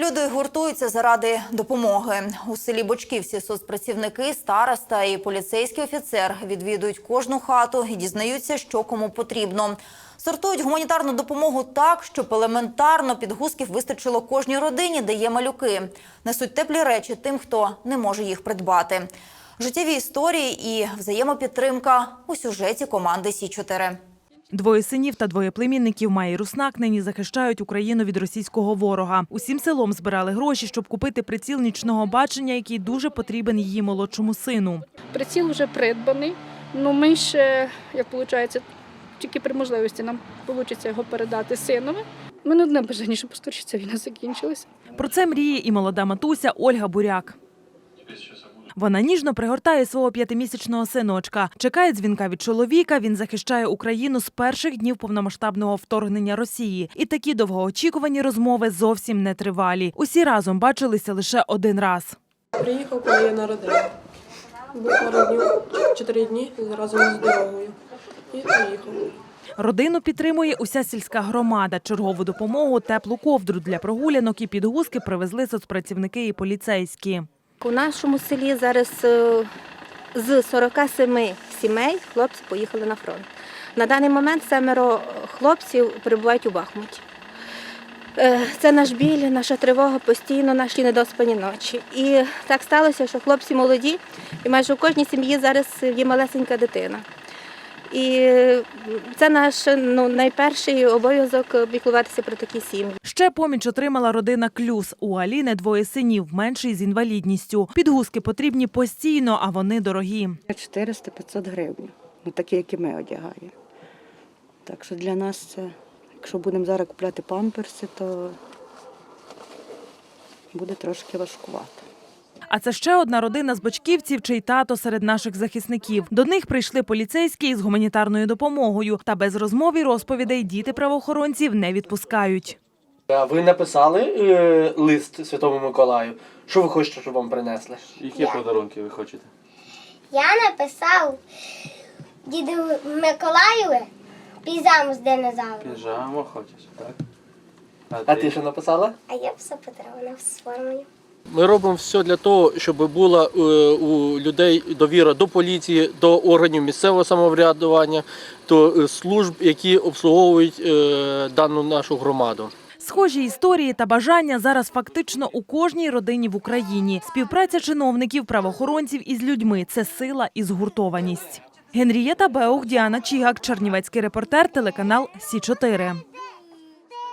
Люди гуртуються заради допомоги. У селі Бочківці соцпрацівники, староста і поліцейський офіцер відвідують кожну хату і дізнаються, що кому потрібно. Сортують гуманітарну допомогу так, щоб елементарно підгузків вистачило кожній родині, де є малюки. Несуть теплі речі тим, хто не може їх придбати. Життєві історії і взаємопідтримка у сюжеті команди Сі 4 Двоє синів та двоє племінників Майї Руснак нині захищають Україну від російського ворога. Усім селом збирали гроші, щоб купити приціл нічного бачення, який дуже потрібен її молодшому сину. Приціл вже придбаний. Ну ми ще, як виходить, тільки при можливості нам вийде його передати синові. Мене одне бажання, щоб поскоріше ця війна закінчилася. Про це мріє і молода матуся Ольга Буряк. Вона ніжно пригортає свого п'ятимісячного синочка. Чекає дзвінка від чоловіка. Він захищає Україну з перших днів повномасштабного вторгнення Росії. І такі довгоочікувані розмови зовсім не тривалі. Усі разом бачилися лише один раз. Приїхав, коли я народила. Був пару днів, чотири дні разом з дорогою. І приїхав. Родину підтримує уся сільська громада. Чергову допомогу, теплу ковдру для прогулянок і підгузки привезли соцпрацівники і поліцейські. У нашому селі зараз е, з 47 сімей хлопці поїхали на фронт. На даний момент семеро хлопців перебувають у Бахмуті. Е, Це наш біль, наша тривога постійно, наші недоспані ночі. І так сталося, що хлопці молоді, і майже у кожній сім'ї зараз є малесенька дитина. І це наш ну, найперший обов'язок піклуватися про такі сім'ї. Ще поміч отримала родина Клюс. У Аліни двоє синів, менший з інвалідністю. Підгузки потрібні постійно, а вони дорогі. 400-500 гривень, ну такі, які ми одягаємо. Так що для нас це, якщо будемо зараз купляти памперси, то буде трошки важкувато. А це ще одна родина з бочківців, чий тато серед наших захисників. До них прийшли поліцейські із гуманітарною допомогою. Та без розмов і розповідей діти правоохоронців не відпускають. А ви написали е, лист Святому Миколаю? Що ви хочете, щоб вам принесли? Які подарунки ви хочете? Я написав діду Миколаєві пізаму з динозавром. Піжаму хочеш, так? А ти що написала? А я все подарувала з формою. Ми робимо все для того, щоб була е, у людей довіра до поліції, до органів місцевого самоврядування, до е, служб, які обслуговують е, дану нашу громаду. Схожі історії та бажання зараз фактично у кожній родині в Україні. Співпраця чиновників, правоохоронців із людьми це сила і згуртованість. Генрієта Беух, Діана Чігак, Чернівецький репортер, телеканал Сі 4